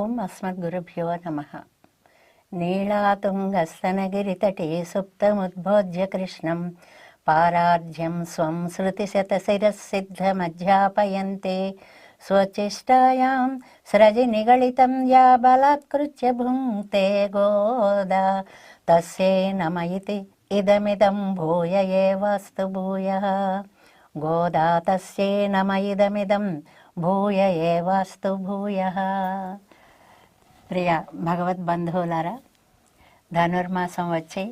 ఓం అస్మద్గురుభ్యో నమ నీళాతుంగస్తనగిరితటే సుప్తముద్భోజ్య కృష్ణం పారార్ధ్యం స్వం శృతిశతశిరసిద్ధమధ్యాపయంతే స్వచేష్టాయాం స్రజి నిగళితం యా బలాత్కృత్య భుంక్తే గోద తస్యే నమ ఇతి ఇదమిదం భూయ ఏవస్తు భూయ గోదా తస్యే నమ ఇదమిదం భూయ ఏవస్తు భూయ ప్రియ భగవద్ బంధువులారా ధనుర్మాసం వచ్చి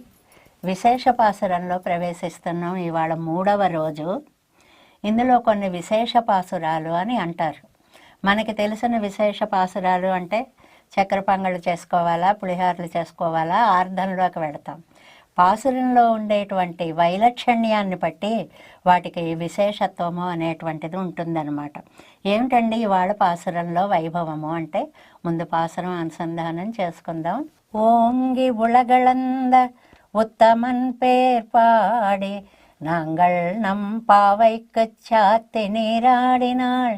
విశేష పాసురంలో ప్రవేశిస్తున్నాం ఇవాళ మూడవ రోజు. ఇందులో కొన్ని విశేష పాసురాలు అని అంటారు. మనకి తెలిసిన విశేష పాసురాలు అంటే చక్కెర పంగళ్ళు చేసుకోవాలా పులిహారులు చేసుకోవాలా ఆర్ధంలోకి వెడతాం. పాసురంలో ఉండేటువంటి వైలక్షణ్యాన్ని బట్టి వాటికి విశేషత్వము అనేటువంటిది ఉంటుందన్నమాట ఏమిటండి ఇవాళ పాసురంలో వైభవము అంటే ముందు పాసురం అనుసంధానం చేసుకుందాం ఓంగి ఉళగళంద உத்தமன் பேர் பாடி நாங்கள் நம் பாவைக்கு சாத்தி நீராடினாள்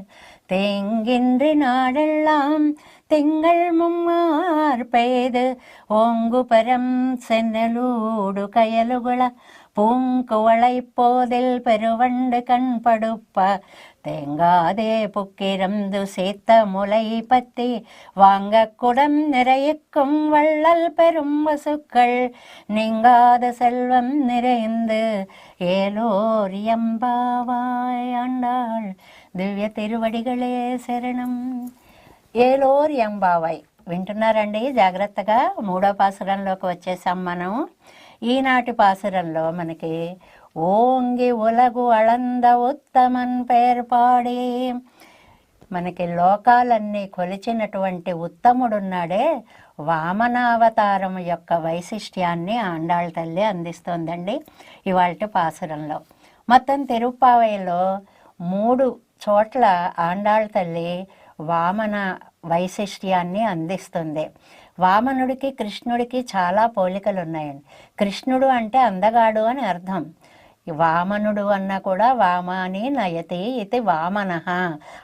தேங்கின்றி நாடெல்லாம் തിങ്കൾ മുമ്മാർപ്പേത് ഓങ്കുപരം സെന്നലൂടു കയലുകള പൂങ്കുവളൈപ്പോതിൽ പെരുവണ്ട് കൺപടുപ്പ തേങ്കാതെ പുക്കിരന്തു സീത്ത മുളൈ പത്തി വാങ്ങക്കുടം നിറയിക്കും വള്ളൽ പെരും വസുക്കൾ നീങ്കാത செல்வம் நிறைந்து ஏலோர் எம்பாவாய் ஆண்டாள் திவ்ய திருவடிகளே சரணம் ఏలోర్ ఎంబావాయ్ వింటున్నారండి? జాగ్రత్తగా మూడో పాసురంలోకి వచ్చేసాం మనం. ఈనాటి పాసురంలో మనకి ఓంగి ఉలగు అళంద ఉత్తమన్ పేర్పాడి మనకి లోకాలన్నీ కొలిచినటువంటి ఉత్తముడున్నాడే వామనావతారం యొక్క వైశిష్ట్యాన్ని ఆండాళ్ళ తల్లి అందిస్తోందండి ఇవాళ పాసురంలో. మొత్తం తిరుప్పావైలో మూడు చోట్ల ఆండాళ్ళ తల్లి వామన వైశిష్ట్యాన్ని అందిస్తుంది. వామనుడికి కృష్ణుడికి చాలా పోలికలు ఉన్నాయండి కృష్ణుడు అంటే అందగాడు అని అర్థం. వామనుడు అన్న కూడా వామాని నయతి ఇది వామన.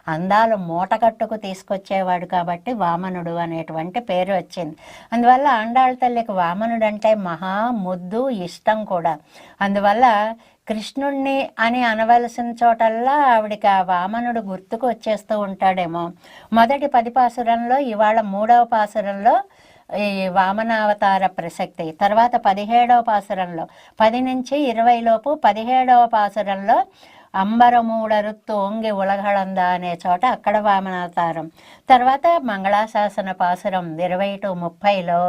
అందాలు మూటకట్టుకు తీసుకొచ్చేవాడు కాబట్టి వామనుడు అనేటువంటి పేరు వచ్చింది. అందువల్ల ఆండాళ్ళ తల్లికి వామనుడు అంటే మహా ముద్దు ఇష్టం కూడా. అందువల్ల కృష్ణుణ్ణి అని అనవలసిన చోటల్లా ఆవిడికి ఆ వామనుడు గుర్తుకు వచ్చేస్తూ ఉంటాడేమో. మొదటి పది పాసురంలో ఇవాళ మూడవ పాసురంలో ఈ వామనావతార ప్రసక్తి. తర్వాత పదిహేడవ పాసురంలో పది నుంచి ఇరవై లోపు పదిహేడవ పాసురంలో అంబరమూడరుత్తు ఒంగి ఉలగళంద అనే చోట అక్కడ వామనావతారం. తర్వాత మంగళాశాసన పాసురం ఇరవై టు ముప్పైలో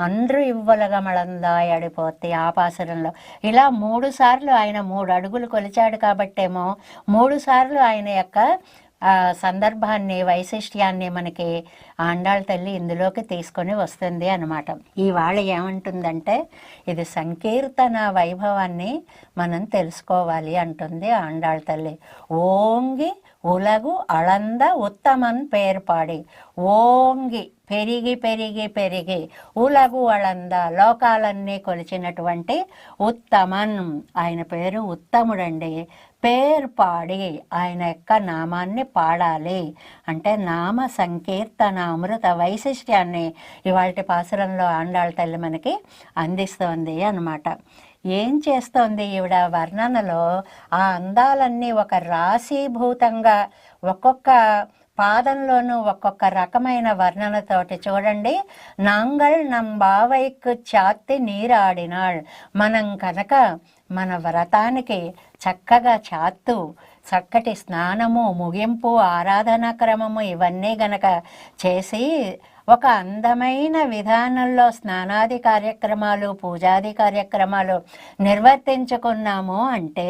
అండ్రు ఇవ్వలగమళందా అడిపోతే ఆ పాసురంలో. ఇలా మూడు సార్లు ఆయన మూడు అడుగులు కొలిచాడు కాబట్టేమో మూడు సార్లు ఆయన యొక్క సందర్భాన్ని వైశిష్ట్యాన్ని మనకి ఆండాళ్ళ తల్లి ఇందులోకి తీసుకొని వస్తుంది అనమాట ఇవాళ ఏమంటుందంటే ఇది సంకీర్తన వైభవాన్ని మనం తెలుసుకోవాలి అంటుంది ఆండాళ్ళ తల్లి. ఓంగి ఉలగు అళంద ఉత్తమన్ పేర్పాడి ఓంగి పెరిగి పెరిగి పెరిగి ఉలగు అళంద లోకాలన్నీ కొలిచినటువంటి ఉత్తమన్ ఆయన పేరు ఉత్తముడండి పేరు పాడి ఆయన యొక్క నామాన్ని పాడాలి అంటే నామ సంకీర్తన అమృత వైశిష్ట్యాన్ని ఇవాళ పాసురంలో ఆండాళ్ళ తల్లి మనకి అందిస్తోంది అనమాట ఏం చేస్తోంది ఈవిడ వర్ణనలో? ఆ అందాలన్నీ ఒక రాశీభూతంగా ఒక్కొక్క పాదంలోనూ ఒక్కొక్క రకమైన వర్ణనతోటి చూడండి. నాంగల్ నమ్ బావైకు చాత్తి నీరాడినాళ్. మనం కనుక మన వ్రతానికి చక్కగా చాత్తు చక్కటి స్నానము ముగింపు ఆరాధనా క్రమము ఇవన్నీ గనక చేసి ఒక అందమైన విధానంలో స్నానాది కార్యక్రమాలు పూజాది కార్యక్రమాలు నిర్వర్తించుకున్నాము అంటే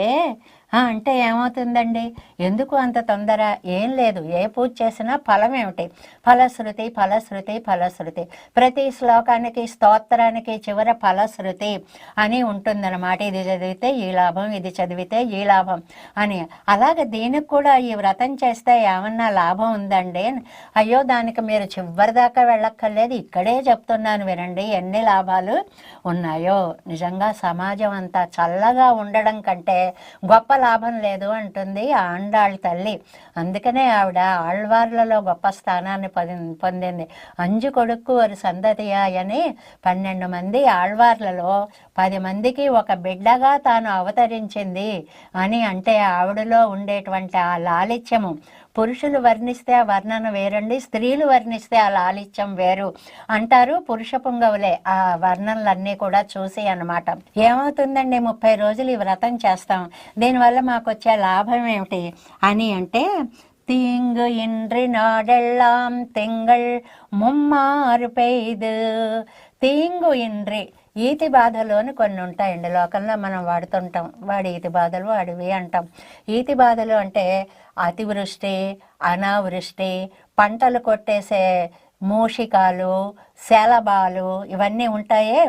అంటే ఏమవుతుందండి? ఎందుకు అంత తొందర? ఏం లేదు. ఏ పూజ చేసినా ఫలం ఏమిటి? ఫలశ్రుతి ఫలశ్రుతి ఫలశ్రుతి. ప్రతి శ్లోకానికి స్తోత్రానికి చివర ఫలశ్రుతి అని ఉంటుందన్నమాట. ఇది చదివితే ఈ లాభం ఇది చదివితే ఈ లాభం అని. అలాగే దీనికి కూడా ఈ వ్రతం చేస్తే ఏమన్నా లాభం ఉందండి? అయ్యో దానికి మీరు చివరి దాకా వెళ్ళక్కర్లేదు. ఇక్కడే చెప్తున్నాను వినండి. ఎన్ని లాభాలు ఉన్నాయో. నిజంగా సమాజం అంతా చల్లగా ఉండడం కంటే గొప్ప లాభం లేదు అంటుంది ఆండాళ్ళ తల్లి. అందుకనే ఆవిడ ఆళ్వార్లలో గొప్ప స్థానాన్ని పొంది పొందింది. అంజు కొడుకు వారు సందతియాయని పన్నెండు మంది ఆళ్వార్లలో పది మందికి ఒక బిడ్డగా తాను అవతరించింది అని అంటే ఆవిడలో ఉండేటువంటి ఆ లాలిత్యము. పురుషులు వర్ణిస్తే ఆ వర్ణన వేరండి స్త్రీలు వర్ణిస్తే ఆ లాలిత్యం వేరు అంటారు పురుష పుంగవులే ఆ వర్ణనలన్నీ కూడా చూసి అన్నమాట ఏమవుతుందండి ముప్పై రోజులు ఈ వ్రతం చేస్తాం దీనివల్ల మాకు వచ్చే లాభం ఏమిటి అని అంటే தீங்கு இன்றி நாடெல்லாம் திங்கள் ముమ్మారు పెయ్దు తీంగు ఇండ్రి ఈతి బాధలోని కొన్ని ఉంటాయండి. లోకంలో మనం వాడుతుంటాం. వాడి ఈతి బాధలు వాడివి అంటాం. ఈతి బాధలు అంటే అతివృష్టి అనావృష్టి పంటలు కొట్టేసే మూషికాలు శలభాలు ఇవన్నీ ఉంటాయే.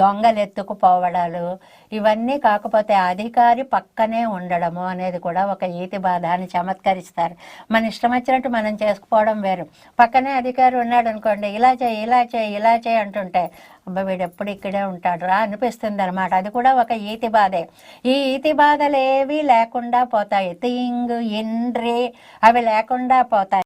దొంగలు ఎత్తుకుపోవడాలు ఇవన్నీ కాకపోతే అధికారి పక్కనే ఉండడము అనేది కూడా ఒక ఈతి బాధ అని చమత్కరిస్తారు. మన ఇష్టం వచ్చినట్టు మనం చేసుకుపోవడం వేరు. పక్కనే అధికారి ఉన్నాడు అనుకోండి ఇలా చేయి ఇలా చేయి ఇలా చేయి అంటుంటే అబ్బా వీడు ఎప్పుడు ఇక్కడే ఉంటాడు రా అనిపిస్తుంది అనమాట అది కూడా ఒక ఈతి బాధే. ఈ ఈతి బాధలు ఏవి లేకుండా పోతాయి. థింగ్ ఇండ్రి అవి లేకుండా పోతాయి.